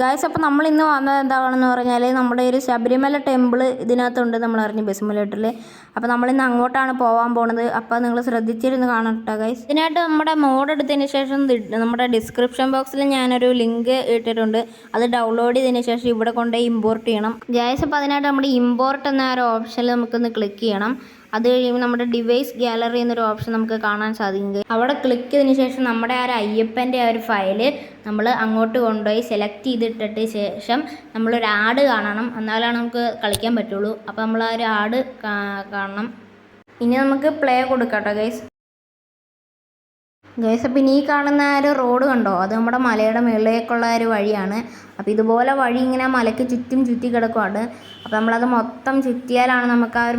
Guys അപ്പോൾ നമ്മൾ ഇന്ന് വന്നത് എന്താണെന്ന് പറഞ്ഞാൽ നമ്മുടെ ഒരു ശബരിമല ടെമ്പിൾ ഇതിനകത്തുണ്ട് നമ്മൾ അറിഞ്ഞു ബസ്മലേട്ടറിൽ അപ്പോൾ നമ്മളിന്ന് അങ്ങോട്ടാണ് പോകാൻ പോണത്. അപ്പോൾ നിങ്ങൾ ശ്രദ്ധിച്ചിരുന്ന് കാണണം കേട്ടോ ഗൈസ് ഇതിനായിട്ട് നമ്മുടെ മോഡ് എടുത്തതിന് ശേഷം നമ്മുടെ ഡിസ്ക്രിപ്ഷൻ ബോക്സിൽ ഞാനൊരു ലിങ്ക് ഇട്ടിട്ടുണ്ട്. അത് ഡൗൺലോഡ് ചെയ്തതിന് ശേഷം ഇവിടെ കൊണ്ടുപോയി ഇമ്പോർട്ട് ചെയ്യണം. ഗായ്സ് അപ്പോൾ അതിനായിട്ട് നമ്മുടെ ഇമ്പോർട്ട് എന്ന ഒരു ഓപ്ഷനിൽ നമുക്കൊന്ന് ക്ലിക്ക് ചെയ്യണം. അത് കഴിയുമ്പോൾ നമ്മുടെ ഡിവൈസ് ഗാലറി എന്നൊരു ഓപ്ഷൻ നമുക്ക് കാണാൻ സാധിക്കും. അവിടെ ക്ലിക്ക് ചെയ്തതിന് ശേഷം നമ്മുടെ ആ ഒരു അയ്യപ്പന്റെ ആ ഒരു ഫയൽ നമ്മൾ അങ്ങോട്ട് കൊണ്ടുപോയി സെലക്ട് ചെയ്തിട്ടിട്ട് ശേഷം നമ്മളൊരു ആഡ് കാണണം. എന്നാലാണ് നമുക്ക് കളിക്കാൻ പറ്റുള്ളൂ. അപ്പോൾ നമ്മൾ ആ ഒരു ആഡ് കാണണം. ഇനി നമുക്ക് പ്ലേ കൊടുക്കാം കേട്ടോ ഗൈസ് ഗൈസ് അപ്പം ഇനി ഈ കാണുന്ന ഒരു റോഡ് കണ്ടോ? അത് നമ്മുടെ മലയുടെ മുകളിലേക്കുള്ള ഒരു വഴിയാണ്. അപ്പോൾ ഇതുപോലെ വഴി ഇങ്ങനെ മലയ്ക്ക് ചുറ്റും ചുറ്റി കിടക്കുവാണ്. അപ്പോൾ നമ്മളത് മൊത്തം ചുറ്റിയാലാണ് നമുക്ക് ആ ഒരു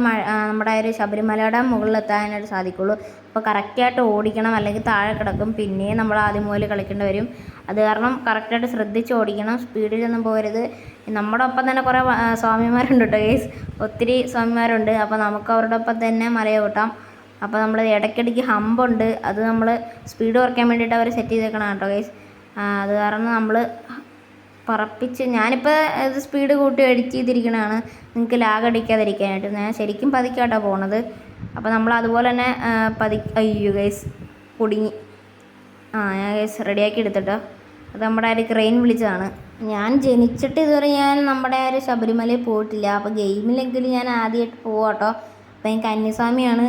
നമ്മുടെ ഒരു ശബരിമലയുടെ മുകളിലെത്താനായിട്ട് സാധിക്കുള്ളൂ. അപ്പോൾ കറക്റ്റായിട്ട് ഓടിക്കണം അല്ലെങ്കിൽ താഴെ കിടക്കും. പിന്നെയും നമ്മൾ ആദ്യം മുതൽ കളിക്കേണ്ടി വരും. അത് കാരണം കറക്റ്റായിട്ട് ശ്രദ്ധിച്ച് ഓടിക്കണം. സ്പീഡിലൊന്നും പോകരുത്. നമ്മുടെ ഒപ്പം തന്നെ കുറേ സ്വാമിമാരുണ്ട് കേട്ടോ ഗൈസ്. ഒത്തിരി സ്വാമിമാരുണ്ട്. അപ്പോൾ നമുക്ക് അവരുടെ ഒപ്പം തന്നെ മലയെ ഓട്ടാം അപ്പോൾ നമ്മൾ ഇടയ്ക്കിടയ്ക്ക് ഹമ്പുണ്ട്. അത് നമ്മൾ സ്പീഡ് കുറയ്ക്കാൻ വേണ്ടിയിട്ട് അവർ സെറ്റ് ചെയ്തേക്കണം കേട്ടോ ഗൈസ് അത് കാരണം നമ്മൾ പറപ്പിച്ച് ഞാനിപ്പോൾ ഇത് സ്പീഡ് കൂട്ടി എഡിറ്റ് ചെയ്തിരിക്കണതാണ്. നിങ്ങൾക്ക് ലാഗ് അടിക്കാതിരിക്കാനായിട്ട്. ഞാൻ ശരിക്കും പതിക്കാട്ടോ പോണത്. അപ്പോൾ നമ്മൾ അതുപോലെ തന്നെ പതി അയ്യോ ഗൈസ് കുടുങ്ങി. ആ ഞാൻ ഗൈസ് റെഡിയാക്കി എടുത്തിട്ടോ. അത് നമ്മുടെ ഒരു ക്രെയിൻ വിളിച്ചതാണ്. ഞാൻ ജനിച്ചിട്ട് ഇതുവരെ ഞാൻ നമ്മുടെ ഒരു ശബരിമലയിൽ പോയിട്ടില്ല. അപ്പോൾ ഗെയിമിലെങ്കിലും ഞാൻ ആദ്യമായിട്ട് പോവാട്ടോ. അപ്പോൾ ഞാൻ കന്യസ്വാമിയാണ്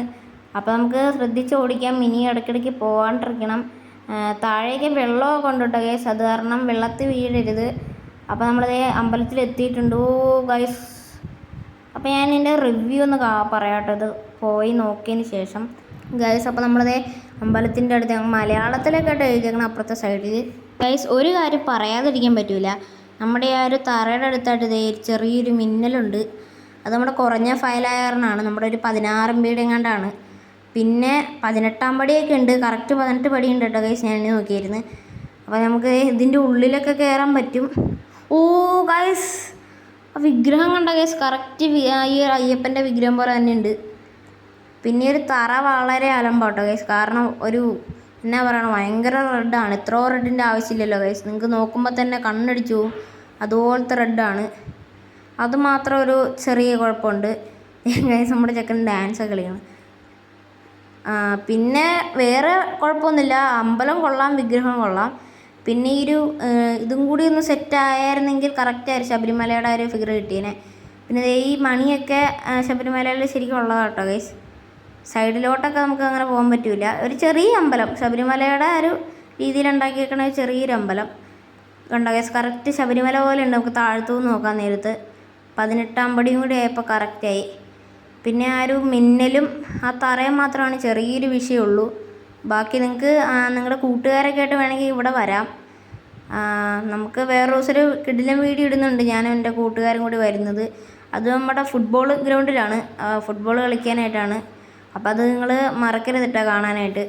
അപ്പോൾ നമുക്ക് ശ്രദ്ധിച്ച് ഓടിക്കാം. ഇനി ഇടയ്ക്കിടയ്ക്ക് പോകാണ്ടിരിക്കണം താഴേക്ക് വെള്ളമൊക്കെ ഉണ്ട് കേട്ടോ ഗൈസ് അത് കാരണം വെള്ളത്തിൽ വീഴരുത്. അപ്പോൾ നമ്മളത് അമ്പലത്തിൽ എത്തിയിട്ടുണ്ട് ഓ ഗൈസ് അപ്പോൾ ഞാൻ എന്റെ റിവ്യൂ ഒന്ന് പറയാട്ടോ ഇത് പോയി നോക്കിയതിന് ശേഷം. ഗൈസ് അപ്പോൾ നമ്മളത് അമ്പലത്തിന്റെ അടുത്ത് മലയാളത്തിലൊക്കെ ആയിട്ട് എഴുതിയേക്കണം അപ്പുറത്തെ സൈഡിൽ ഗൈസ് ഒരു കാര്യം പറയാതിരിക്കാൻ പറ്റില്ല നമ്മുടെ ആ ഒരു തറയുടെ അടുത്തായിട്ട് ഇതേ ചെറിയൊരു മിന്നലുണ്ട്. അത് നമ്മുടെ കുറഞ്ഞ ഫയലായ കാരണമാണ് നമ്മുടെ ഒരു പതിനാറ് എം ബിയുടെ എങ്ങാണ്ടാണ്. പിന്നെ പതിനെട്ടാം പടിയൊക്കെ ഉണ്ട്. കറക്റ്റ് പതിനെട്ട് പടി ഉണ്ട് കേട്ടോ ഗൈസ് ഞാൻ നോക്കിയിരുന്നു. അപ്പോൾ നമുക്ക് ഇതിന്റെ ഉള്ളിലൊക്കെ കയറാൻ പറ്റും. ഓ ഗൈസ് വിഗ്രഹം കണ്ട ഗൈസ് കറക്റ്റ് ഈ അയ്യപ്പന്റെ വിഗ്രഹം പോലെ തന്നെ ഉണ്ട്. പിന്നെ ഒരു തറ വളരെ അലമ്പാട്ടോ ഗൈസ് കാരണം ഒരു എന്നാ പറയണം ഭയങ്കര റെഡാണ് ഇത്രയോ റെഡിന്റെ ആവശ്യമില്ലല്ലോ ഗൈസ് നിങ്ങൾക്ക് നോക്കുമ്പോൾ തന്നെ കണ്ണടിച്ചു പോകും അതുപോലത്തെ റെഡാണ് അതുമാത്രം ഒരു ചെറിയ കുഴപ്പമുണ്ട്. ഗൈസ് നമ്മുടെ ചെക്കൻ ഡാൻസ് കളിക്കണം പിന്നെ വേറെ കുഴപ്പമൊന്നുമില്ല. അമ്പലം കൊള്ളാം വിഗ്രഹം കൊള്ളാം. പിന്നെ ഈ ഒരു ഇതും കൂടി ഒന്ന് സെറ്റ് ആയിരുന്നെങ്കിൽ കറക്റ്റായിരുന്നു ശബരിമലയുടെ ഒരു ഫിഗർ കിട്ടിയേനെ. പിന്നെ ഈ മണിയൊക്കെ ശബരിമലയിൽ ശരിക്കും ഉള്ളതാണ് കേട്ടോ ഗൈസ് സൈഡിലോട്ടൊക്കെ നമുക്ക് അങ്ങനെ പോകാൻ പറ്റില്ല ഒരു ചെറിയ അമ്പലം. ശബരിമലയുടെ ഒരു രീതിയിൽ ഉണ്ടാക്കിയേക്കണ ഒരു ചെറിയൊരു അമ്പലം. കണ്ടോ ഗൈസ് കറക്റ്റ് ശബരിമല പോലെ ഉണ്ട്. നമുക്ക് താഴ്ത്തു നോക്കാൻ നേരത്ത് പതിനെട്ടാം പടിയും കൂടി ആയപ്പോൾ കറക്റ്റായി പിന്നെ ആ ഒരു മിന്നലും ആ തറയും മാത്രമാണ് ചെറിയൊരു വിഷയമുള്ളൂ. ബാക്കി നിങ്ങൾക്ക് നിങ്ങളുടെ കൂട്ടുകാരൊക്കെ ആയിട്ട് വേണമെങ്കിൽ ഇവിടെ വരാം. നമുക്ക് വേറെ ദിവസം ഒരു കിടിലം വീഡിയോ ഇടുന്നുണ്ട് ഞാനും എന്റെ കൂട്ടുകാരും കൂടി വരുന്നത്. അത് നമ്മുടെ ഫുട്ബോൾ ഗ്രൗണ്ടിലാണ് ഫുട്ബോൾ കളിക്കാനായിട്ടാണ്. അപ്പോൾ അത് നിങ്ങൾ മറക്കരുത് കേട്ടോ കാണാനായിട്ട്.